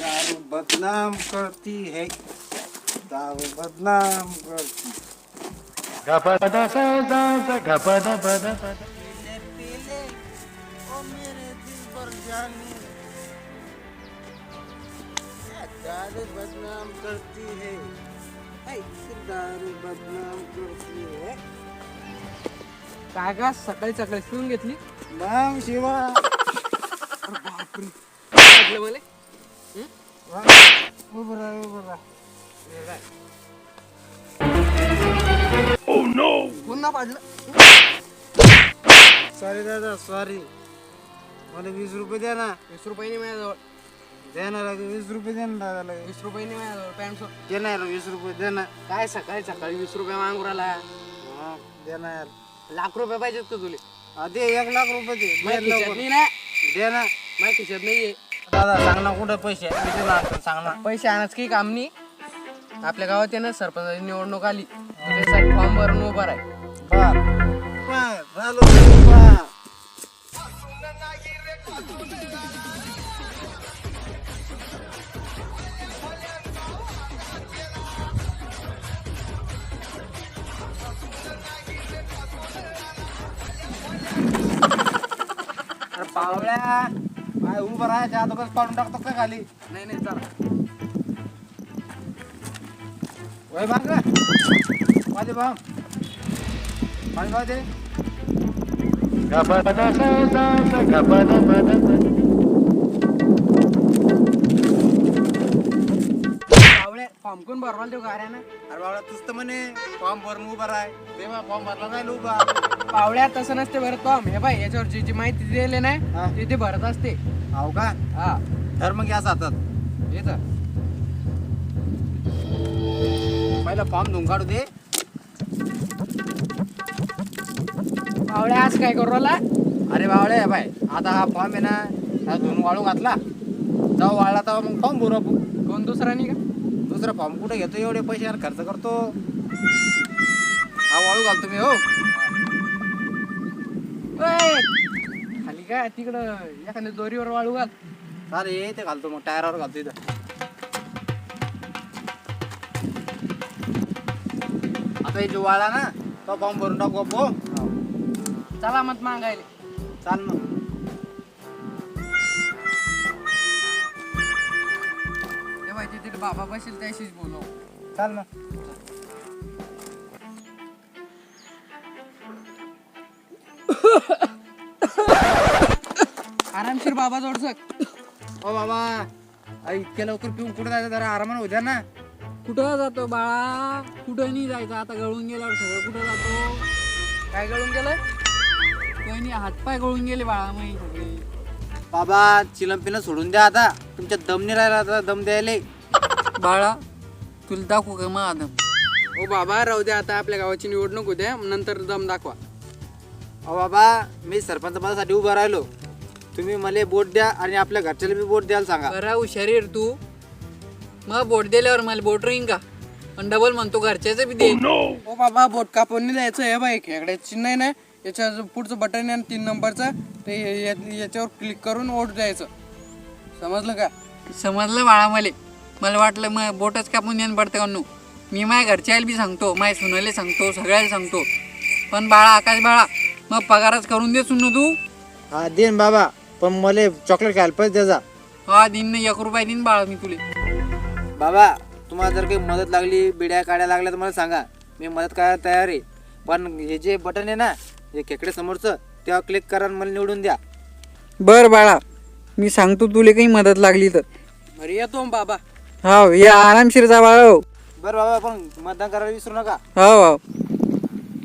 दारू बदनाम करती है। दारू बदनाम करती। गपदा गपदा पदा पदा दारू बदनाम करती है? दारू बदनाम करती है? काय का सकाळी सकाळी शिवून घेतली. नाम शिवा. म्हटलं मला? उभं राहा उभं राहा. पुन्हा पाडलं. सॉरी दादा सॉरी मला वीस रुपये द्या ना. वीस रुपयाने माझ्याजवळ. द्या ना लगे वीस रुपये द्या ना दादाला. वीस रुपयाने माझ्याजवळ पॅन्ट शर्ट दे ना यार वीस रुपये दे ना. काय सकाळी सकाळी वीस रुपये मागून राहिला? हा, दे ना यार. लाख रुपये पाहिजेत का तुले? हा, दे एक लाख रुपये दे. दे माझ्या खिशात लवकर. नाही ना? दे ना. माझ्या खिशात नाहीये. दादा सांग ना कुठं पैसे सांग ना. पैसे आणायचं काही काम नाही? आपल्या गावात आहे ना सरपंचाची निवडणूक आली. त्याच्यासाठी फॉर्म भरून उभा आहे बर. बर, झालो. बर. पावळ्या काय उभं राहायच्या कसं पाडून टाकतो का खाली? नाही नाही चला. वय भाग. माझे भाव माझे भाव दे फॉर्म कोण भरवाल देऊ गाड्यानं अरे बाबा तूच तर म्हणे फॉर्म भरून उभा राय तेव्हा फॉर्म भरला नाही उभा. पावळ्या तसं नसते भरत फॉर्म. हे बाय याच्यावर जी जी माहिती दिली हा. नाही ती ते भरत असते. हो का? हा. धर्म घ्या हातात. येतं पहिला फॉर्म धुवून काढू दे. पावळ्या आज काय करू राहिला? अरे बावळे बाय आता हा फॉर्म आहे ना हा धुवून वाळू घातला. जेव्हा वाळला तेव्हा मग फॉर्म भरू आपण कोण दुसरा नाही का दुसरा फॉर्म कुठे घेतो? एवढे पैसे यार खर्च करतो. हा वाळू घालतो मी हो! खाली काय? तिकडं एखाद्या दोरीवर वाळू घाल. अरे ते घालतो मग टायरावर घालतो इथं. आता हे जो वाळा ना तो फॉर्म भरून टाकू हो. चला मत मागायले. चाल मग. तिथे बाबा बसेल त्याशीच बोलव चाल मग. आरामशीर बाबा जोडसक. ओ बाबा अरे इतक्या लवकर पिऊन कुठे जायचं? जरा आरामानं होत्या ना. कुठं जातो बाळा? कुठं नाही जायचं? आता गळून गेल्यावर सगळं कुठं जातो? काय गळून गेलं काही नाही हातपाय गळून गेले बाळा मग सगळे बाबा चिलम पिणं सोडून द्या आता. तुमच्या दम नाही राहिला आता दम द्यायला. बाळा तुला दाखवू का मग दम हो बाबा राहू द्या आता आपल्या गावाची निवडणूक होत्या नंतर दम दाखवा. अहो बाबा मी सरपंच पदासाठी उभा राहिलो. तुम्ही मला बोट द्या आणि आपल्या घरच्याला बी बोट द्यायला सांगा. बरा हुशारीर तू. मग बोट दिल्यावर मला बोट रिंग का? पण डबल म्हणतो घरच्याच बी दे. हो बाबा बोट कापून नाही द्यायचं हे बाई खेकड्या चिन्ह आहे ना याच्या जो पुढचं बटन आहे ना तीन नंबरचं ते या- याच्यावर क्लिक करून ओट द्यायचं. समजलं का? समजलं बाळा मला. मला वाटलं मग बोटच कापून द्यायला पडतं का नु मी माझ्या घरच्याला बी सांगतो माझ्या सुनाले सांगतो सगळ्याला सांगतो. पण बाळा आकाश बाळा मग पगारच करून दे सुन तू. हा देन बाबा पण मला चॉकलेट खायला पैसे द्यायचा हा दिन ना एक रुपये दिन बाळा मी तुले. बाबा तुम्हाला जर काही मदत लागली बिड्या काड्या लागल्या तर मला सांगा. मी मदत करायला तयार आहे. पण हे जे बटन आहे ना हे खेकडे समोरचं तेव्हा क्लिक करा आणि मला निवडून द्या. बर बाळा मी सांगतो तुला काही मदत लागली तर. अरे येतो बाबा. हो या आरामशीर जा बाळा हो. बरं बाबा पण मतदान करायला विसरू नका. हो हो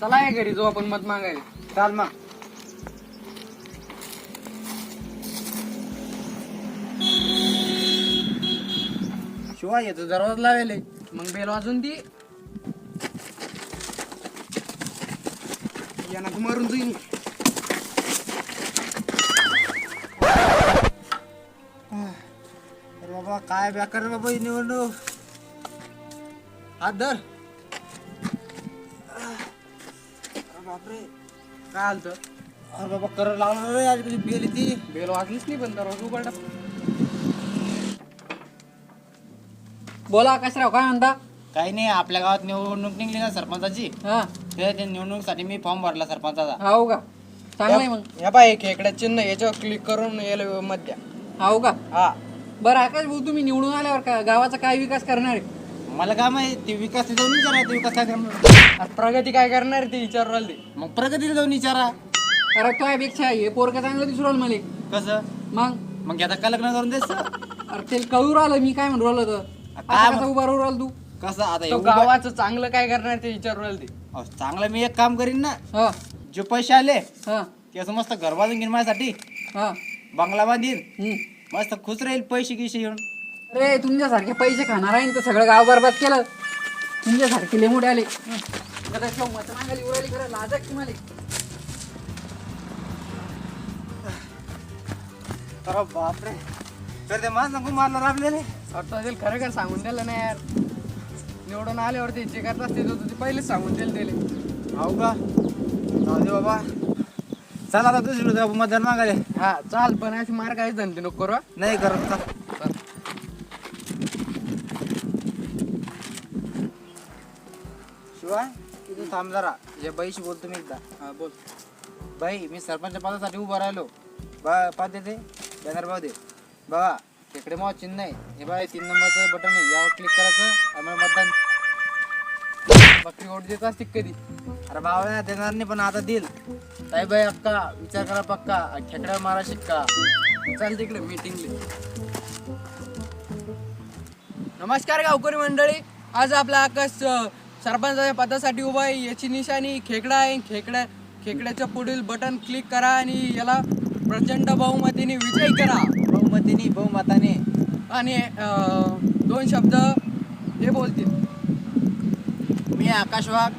चला या घरी जाऊ आपण मत मागायला. चाल मग. शिवाय येतो दरवाजा लावेल मग बेल वाजून ती यांना तू मारून जाईन. बाबा काय बेकार रे बाबा ही निवडणूक. हात धर. बापरे. काय आलत? अरे बाबा कर लागलं रे आज कधी बेल ती बेल वाजलीच नाही पण दरवाजा उघडा बोला आकाशराव काय म्हणता? काही नाही आपल्या गावात निवडणूक निघली ना सरपंचाची. हा. ते त्या निवडणुकीसाठी मी फॉर्म भरला सरपंचाचा. हो का? चांगलंय मग. या बाय खेकड्या चिन्ह याच्यावर क्लिक करून याला मत द्या हो का? हा. बरं आकाश भाऊ तुम्ही निवडून आल्यावर का गावाचा काय विकास करणार आहे? मला काय माहिती ते विकास जाऊन विचारा ते विकास काय करणार? प्रगती काय करणार ते विचारू राहिले. ते मग प्रगतीला जाऊन विचारा. अरे तो पेक्षा हे पोरका चांगलं दिसू राहिलं मला कसं? मग? मग आता का लग्न करून देस. अरे ते कळू राहिलं मी काय म्हणू राहिलो तर. आता कसा उभा राहू राहिला तू? कसं? आता तो एवढं गावाचं चांगलं काय करणार ते विचारू राहिले ते. अहो, चांगलं मी एक काम करीन ना. हा. जे पैसे आले हा. ते असं मस्त घर बांधून घेईन माझ्यासाठी. हा. बंगला बांधीन. हम्म. मस्त खुश राहील पैसे गिशे घेऊन अरे तुमच्यासारखे पैसे खाणार आहे ना तर सगळं गाव बरबाद केलं. तुमच्यासारखे लय मोठे आले. आता ठेव, मतं मागायला येऊ राहिली खरं, लाज आहे तुम्हाला अरे बापरे. तर ते माझ नको मारला राबलेले. वाटतं असेल खरं खरं सांगून दिलं नाही यार. निवडून आल्यावरती जे करतात ते होतं ते पहिलेच सांगून दिलं दिले हो का? जाऊ दे बाबा. चला आता दुसरी जाऊ मतदान मागायला हा चाल पण अशी मार काहीच धंदे नको करू हा. नाही करत चल. शिवाय तिथे थांब जरा. या बाईशी बोलतो मी एकदा. हा बोल. बाई मी सरपंच पदासाठी उभा राहिलो. बा पाच देते बॅनर भाव दे. बघा तिकडे मग चिन्ह आहे. हे बाय तीन नंबरचं बटन आहे. यावर क्लिक करायचं आम्हाला मतदान बकरी ओढ देत असते कधी. अरे भावा देणार नाही पण आता देईल. ताई बाई अक्का विचार करा पक्का. खेकड्या मारा शिक्का. चाल तिकडे मीटिंगले नमस्कार गावकरी मंडळी. आज आपला आकाश सरपंचाच्या पदासाठी उभा आहे. याची निशाणी खेकडा आहे. खेकड्या खेकड्याच्या पुढील बटन क्लिक करा आणि याला प्रचंड बहुमतीने विजयी करा. बहुमतीने बहुमताने. आणि दोन शब्द हे बोलतील. मी आकाश वाघ.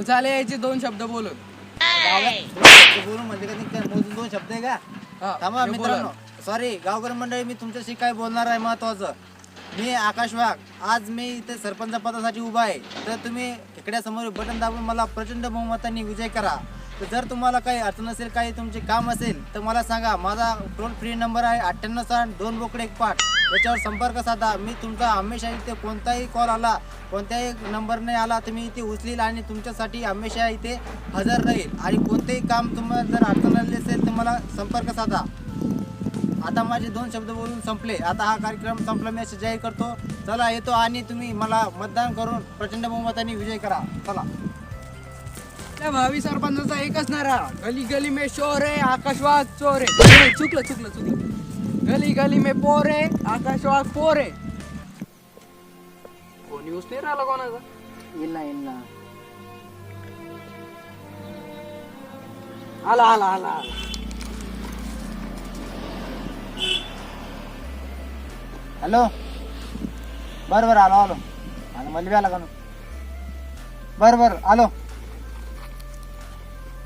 झाले याचे दोन शब्द बोलून. गावात बोलून म्हणजे का नाही, मोजून दोन शब्द आहे का? हा, थांबा मित्रांनो. सॉरी गावकरी मंडळी मी तुमच्याशी काय बोलणार आहे महत्वाचं? मी आकाश वाघ. आज मी इथे सरपंच पदासाठी उभा आहे. तर तुम्ही खेकड्यासमोर बटन दाबून मला प्रचंड बहुमताने विजय करा. तर जर तुम्हाला काही अडचण असेल काही तुमचे काम असेल तर मला सांगा. माझा टोल फ्री नंबर आहे अठ्ठ्याण्णव साठ दोन बोकडे एक पाठ. याच्यावर संपर्क साधा. मी तुमचा हमेशा इथे कोणताही कॉल आला कोणत्याही नंबरने आला तुम्ही इथे उचलील आणि तुमच्यासाठी हमेशा इथे हजर राहील. आणि कोणतेही काम तुम्हाला जर अडचण आली असेल तर मला संपर्क साधा. आता माझे दोन शब्द बोलून संपले. आता हा कार्यक्रम संपला. मी असे जाहीर करतो. चला येतो आणि तुम्ही मला मतदान करून प्रचंड बहुमताने विजय करा. चला. त्या भावी सरपंचा एकच नारा. गली गली में शोर आहे आकाशवाद चोर आहे. चुकलं चुकलं चुकलं. गली गली में पोर आहे आकाशवाग पोर। आहे कोणी यूज नाही राहिला कोणाचा? येईल ना आला आला आला आला. हॅलो? बरं बरं आलो आलो. आणि मला बी आला का बरं बरं आलो.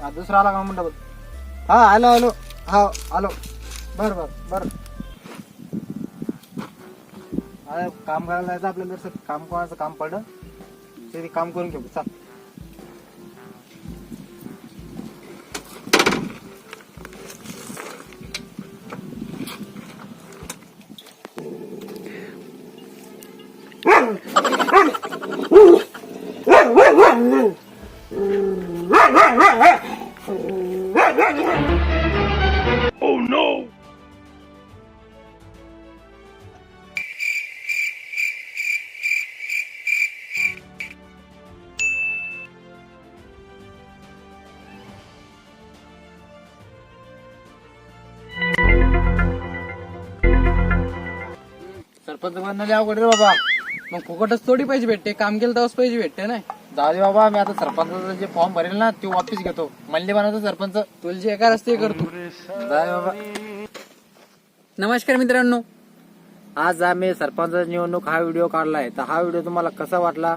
हा दुसरा आला का म्हणता बोल हा आलो आलो. हा आलो. बरं बरं बरं. अरे काम करायला जायचं आपल्याला जर काम करायचं काम पडलं तरी काम करून घेऊ चाल Mm-hmm. सरपंच लय अवघड रे बाबा. मग फुकटच थोडी पैसे भेटते. काम केलं तेव्हाच पैसे भेटते ना. जाऊ दे बाबा मी आता सरपंचाचं जे फॉर्म भरेल ना ते वापिस घेतो. मल्ले बनवतो सरपंच तुला जे एका रस्ते करतो. बाबा. नमस्कार मित्रांनो. आज आम्ही सरपंच निवडणूक हा व्हिडिओ काढलाय. तर हा व्हिडिओ तुम्हाला कसा वाटला?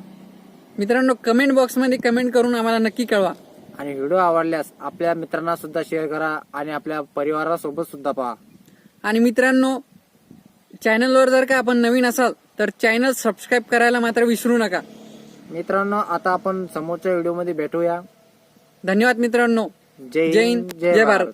मित्रांनो कमेंट बॉक्समध्ये कमेंट करून आम्हाला नक्की कळवा. आणि व्हिडिओ आवडल्यास आपल्या मित्रांना सुद्धा शेअर करा आणि आपल्या परिवारासोबत सुद्धा पहा. आणि मित्रांनो चॅनलवर जर का आपण नवीन असाल तर चॅनल सबस्क्राईब करायला मात्र विसरू नका. मित्रांनो आता आपण समोरच्या व्हिडिओमध्ये भेटूया. धन्यवाद मित्रांनो. जय हिंद, जय भारत.